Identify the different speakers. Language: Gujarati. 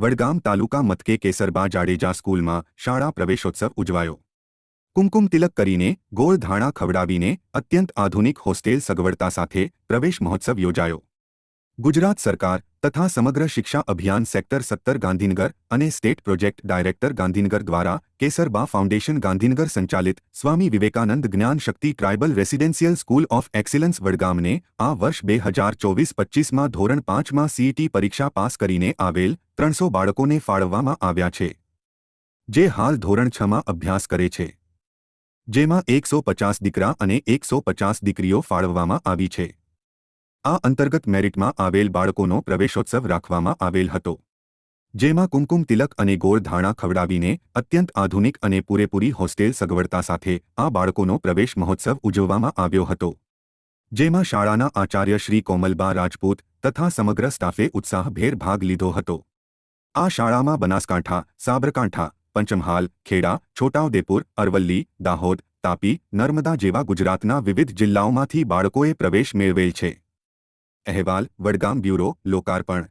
Speaker 1: વડગામ તાલુકા મથકે કેસરબા જાડેજા સ્કૂલમાં શાળા પ્રવેશોત્સવ ઉજવાયો. કુમકુમ તિલક કરીને ગોળ ધાણા ખવડાવીને અત્યંત આધુનિક હોસ્ટેલ સગવડતા સાથે પ્રવેશ મહોત્સવ યોજાયો. ગુજરાત સરકાર તથા સમગ્ર શિક્ષા અભિયાન સેક્ટર સત્તર ગાંધીનગર અને સ્ટેટ પ્રોજેક્ટ ડાયરેક્ટર ગાંધીનગર દ્વારા કેસરબા ફાઉન્ડેશન ગાંધીનગર સંચાલિત Swami Vivekanand Gyan Shakti tribal residential school of excellence વડગામને આ વર્ષ બે હજાર ચોવીસ પચ્ચીસમાં ધોરણ પાંચમાં સીઈટી પરીક્ષા પાસ કરીને આવેલ ત્રણસો બાળકોને ફાળવવામાં આવ્યા છે, જે હાલ ધોરણ છમાં અભ્યાસ કરે છે, જેમાં એકસો પચાસ દીકરા અને એકસો પચાસ દીકરીઓ ફાળવવામાં આવી છે. આ અંતર્ગત મેરિટમાં આવેલ બાળકોનો પ્રવેશોત્સવ રાખવામાં આવેલ હતો, જેમાં કુમકુમ તિલક અને ગોળ ધાણા ખવડાવીને અત્યંત આધુનિક અને પૂરેપૂરી હોસ્ટેલ સગવડતા સાથે આ બાળકોનો પ્રવેશ મહોત્સવ ઉજવવામાં આવ્યો હતો, જેમાં શાળાના આચાર્ય શ્રી કોમલબા રાજપૂત તથા સમગ્ર સ્ટાફે ઉત્સાહભેર ભાગ લીધો હતો. આ શાળામાં બનાસકાંઠા, સાબરકાંઠા, પંચમહાલ, ખેડા, છોટાઉદેપુર, અરવલ્લી, દાહોદ, તાપી, નર્મદા જેવા ગુજરાતના વિવિધ જિલ્લાઓમાંથી બાળકોએ પ્રવેશ મેળવેલ છે. અહેવાલ વડગામ બ્યુરો લોકાર્પણ